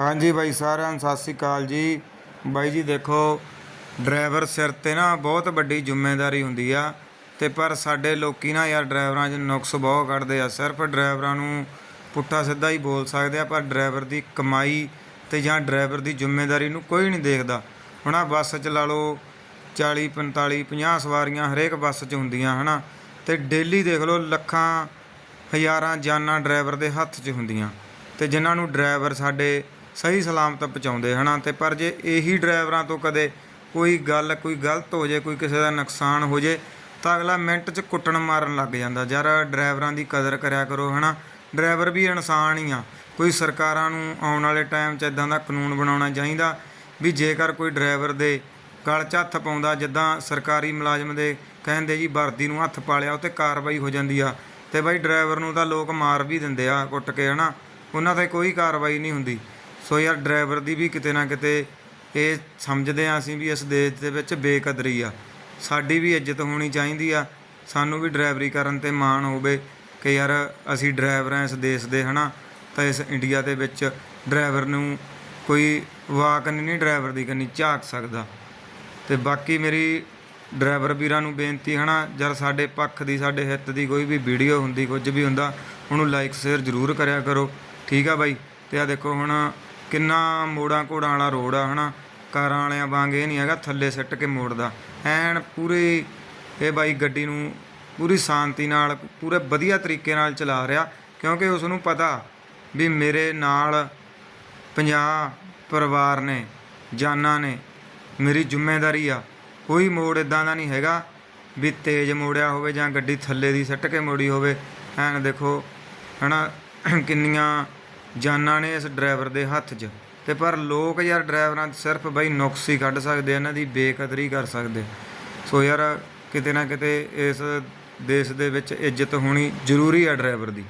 ਹਾਂਜੀ ਬਾਈ ਸਾਰਿਆਂ ਨੂੰ ਸਤਿ ਸ੍ਰੀ ਅਕਾਲ ਜੀ। ਬਾਈ ਜੀ ਦੇਖੋ, ਡਰਾਈਵਰ ਸਿਰ ਤੇ ਨਾ ਬਹੁਤ ਵੱਡੀ ਜ਼ਿੰਮੇਵਾਰੀ ਹੁੰਦੀ ਆ। ਤੇ ਪਰ ਸਾਡੇ ਲੋਕੀ ਨਾ ਯਾਰ ਡਰਾਈਵਰਾਂ 'ਚ ਨੁਕਸ ਬਹੁਤ ਕੱਢਦੇ ਆ। ਸਿਰਫ ਡਰਾਈਵਰਾਂ ਨੂੰ ਪੁੱਠਾ ਸਿੱਧਾ ਹੀ ਬੋਲ ਸਕਦੇ ਆ, ਪਰ ਡਰਾਈਵਰ ਦੀ ਕਮਾਈ ਤੇ ਜਾਂ ਡਰਾਈਵਰ ਦੀ ਜ਼ਿੰਮੇਵਾਰੀ ਨੂੰ ਕੋਈ ਨਹੀਂ ਦੇਖਦਾ। ਹੁਣ ਆ ਬੱਸ 'ਚ ਲਾ ਲਓ 40 45 50 ਸਵਾਰੀਆਂ ਹਰੇਕ ਬੱਸ 'ਚ ਹੁੰਦੀਆਂ ਹਨਾ ਤੇ ਡੇਲੀ ਦੇਖ ਲਓ, ਲੱਖਾਂ, ਹਜ਼ਾਰਾਂ ਜਾਨਾਂ ਡਰਾਈਵਰ ਦੇ ਹੱਥ 'ਚ ਹੁੰਦੀਆਂ। ਤੇ ਜਿਨ੍ਹਾਂ ਨੂੰ ਡਰਾਈਵਰ ਸਾਡੇ ਸਹੀ ਸਲਾਮਤ ਪਹੁੰਚਾਉਂਦੇ ਹਨਾ ਤੇ ਪਰ ਜੇ ਇਹੀ ਡਰਾਈਵਰਾਂ ਤੋਂ ਕਦੇ ਕੋਈ ਗੱਲ, ਕੋਈ ਗਲਤ ਹੋ ਜੇ, ਕੋਈ ਕਿਸੇ ਦਾ ਨੁਕਸਾਨ ਹੋ ਜੇ, ਤਾਂ ਅਗਲਾ ਮਿੰਟ 'ਚ ਕੁੱਟਣ ਮਾਰਨ ਲੱਗ ਜਾਂਦਾ। ਯਾਰ ਡਰਾਈਵਰਾਂ ਦੀ ਕਦਰ ਕਰਿਆ ਕਰੋ, ਹਨਾ? ਡਰਾਈਵਰ ਵੀ ਇਨਸਾਨ ਹੀ ਆ। ਕੋਈ ਸਰਕਾਰਾਂ ਨੂੰ ਆਉਣ ਵਾਲੇ ਟਾਈਮ 'ਚ ਇਦਾਂ ਦਾ ਕਾਨੂੰਨ ਬਣਾਉਣਾ ਚਾਹੀਦਾ ਵੀ ਜੇਕਰ ਕੋਈ ਡਰਾਈਵਰ ਦੇ ਗਲ 'ਚ ਹੱਥ ਪਾਉਂਦਾ, ਜਿੱਦਾਂ ਸਰਕਾਰੀ ਮੁਲਾਜ਼ਮ ਦੇ ਕਹਿੰਦੇ ਜੀ ਵਰਦੀ ਨੂੰ ਹੱਥ ਪਾ ਲਿਆ ਉਹ ਤੇ ਕਾਰਵਾਈ ਹੋ ਜਾਂਦੀ ਆ ਤੇ ਬਾਈ ਡਰਾਈਵਰ ਨੂੰ ਤਾਂ ਲੋਕ ਮਾਰ ਵੀ ਦਿੰਦੇ ਆ ਕੁੱਟ ਕੇ, ਹਨਾ? ਉਹਨਾਂ ਤੇ ਕੋਈ ਕਾਰਵਾਈ ਨਹੀਂ ਹੁੰਦੀ। ਸੋ ਯਾਰ ਡਰਾਈਵਰ ਦੀ ਵੀ ਕਿਤੇ ਨਾ ਕਿਤੇ ਇਹ ਸਮਝਦੇ ਆ ਅਸੀਂ ਵੀ ਇਸ ਦੇਸ਼ ਦੇ ਵਿੱਚ ਬੇਕਦਰੀ ਆ। ਸਾਡੀ ਵੀ ਇੱਜ਼ਤ ਹੋਣੀ ਚਾਹੀਦੀ ਆ। ਸਾਨੂੰ ਵੀ ਡਰਾਈਵਰੀ ਕਰਨ ਤੇ ਮਾਣ ਹੋਵੇ ਕਿ ਯਾਰ ਅਸੀਂ ਡਰਾਈਵਰ ਆ ਇਸ ਦੇਸ਼ ਦੇ, ਹਨਾ? ਤਾਂ ਇਸ ਇੰਡੀਆ ਦੇ ਵਿੱਚ ਡਰਾਈਵਰ ਨੂੰ ਕੋਈ ਵਾਕ ਨਹੀਂ ਡਰਾਈਵਰ ਦੀ ਕੰਨੀ ਝਾਕ ਸਕਦਾ। ਤੇ ਬਾਕੀ ਮੇਰੀ ਡਰਾਈਵਰ ਵੀਰਾਂ ਨੂੰ ਬੇਨਤੀ, ਹਨਾ? ਜਦ ਸਾਡੇ ਪੱਖ ਦੀ, ਸਾਡੇ ਹਿੱਤ ਦੀ ਕੋਈ ਵੀ ਵੀਡੀਓ ਹੁੰਦੀ, ਕੁਝ ਵੀ ਹੁੰਦਾ, ਉਹਨੂੰ ਲਾਈਕ ਸ਼ੇਅਰ ਜ਼ਰੂਰ ਕਰਿਆ ਕਰੋ। ਠੀਕ ਆ ਬਾਈ? ਤੇ ਆ ਦੇਖੋ ਹੁਣ ਕਿੰਨਾ ਮੋੜਾਂ ਘੋੜਾਂ ਵਾਲਾ ਰੋਡ ਆ, ਹਨਾ? ਕਾਰਾਂ ਵਾਲਿਆਂ ਵਾਂਗ ਇਹ ਨਹੀਂ ਹੈਗਾ ਥੱਲੇ ਸਿੱਟ ਕੇ ਮੋੜਦਾ। ਐਨ ਪੂਰੀ ਇਹ ਬਾਈ ਗੱਡੀ ਨੂੰ ਪੂਰੀ ਸ਼ਾਂਤੀ ਨਾਲ, ਪੂਰੇ ਵਧੀਆ ਤਰੀਕੇ ਨਾਲ ਚਲਾ ਰਿਹਾ, ਕਿਉਂਕਿ ਉਸ ਨੂੰ ਪਤਾ ਵੀ ਮੇਰੇ ਨਾਲ 50 ਪਰਿਵਾਰ ਨੇ, ਜਾਨਾਂ ਨੇ, ਮੇਰੀ ਜ਼ਿੰਮੇਵਾਰੀ ਆ। ਕੋਈ ਮੋੜ ਇਦਾਂ ਦਾ ਨਹੀਂ ਹੈਗਾ ਵੀ ਤੇਜ਼ ਮੋੜਿਆ ਹੋਵੇ ਜਾਂ ਗੱਡੀ ਥੱਲੇ ਦੀ ਸੱਟ ਕੇ ਮੋੜੀ ਹੋਵੇ। ਐਨ ਦੇਖੋ, ਹਨਾ, ਕਿੰਨੀਆਂ ਜਾਨਾਂ ਨੇ ਇਸ ਡਰਾਈਵਰ ਦੇ ਹੱਥ 'ਚ। ਤੇ ਪਰ ਲੋਕ ਯਾਰ ਡਰਾਈਵਰਾਂ 'ਚ ਸਿਰਫ ਬਈ ਨੁਕਸ ਹੀ ਕੱਢ ਸਕਦੇ ਇਹਨਾਂ ਦੀ ਬੇਕਦਰੀ ਕਰ ਸਕਦੇ। ਸੋ ਯਾਰ ਕਿਤੇ ਨਾ ਕਿਤੇ ਇਸ ਦੇਸ਼ ਦੇ ਵਿੱਚ ਇੱਜ਼ਤ ਹੋਣੀ ਜ਼ਰੂਰੀ ਆ ਡਰਾਈਵਰ ਦੀ।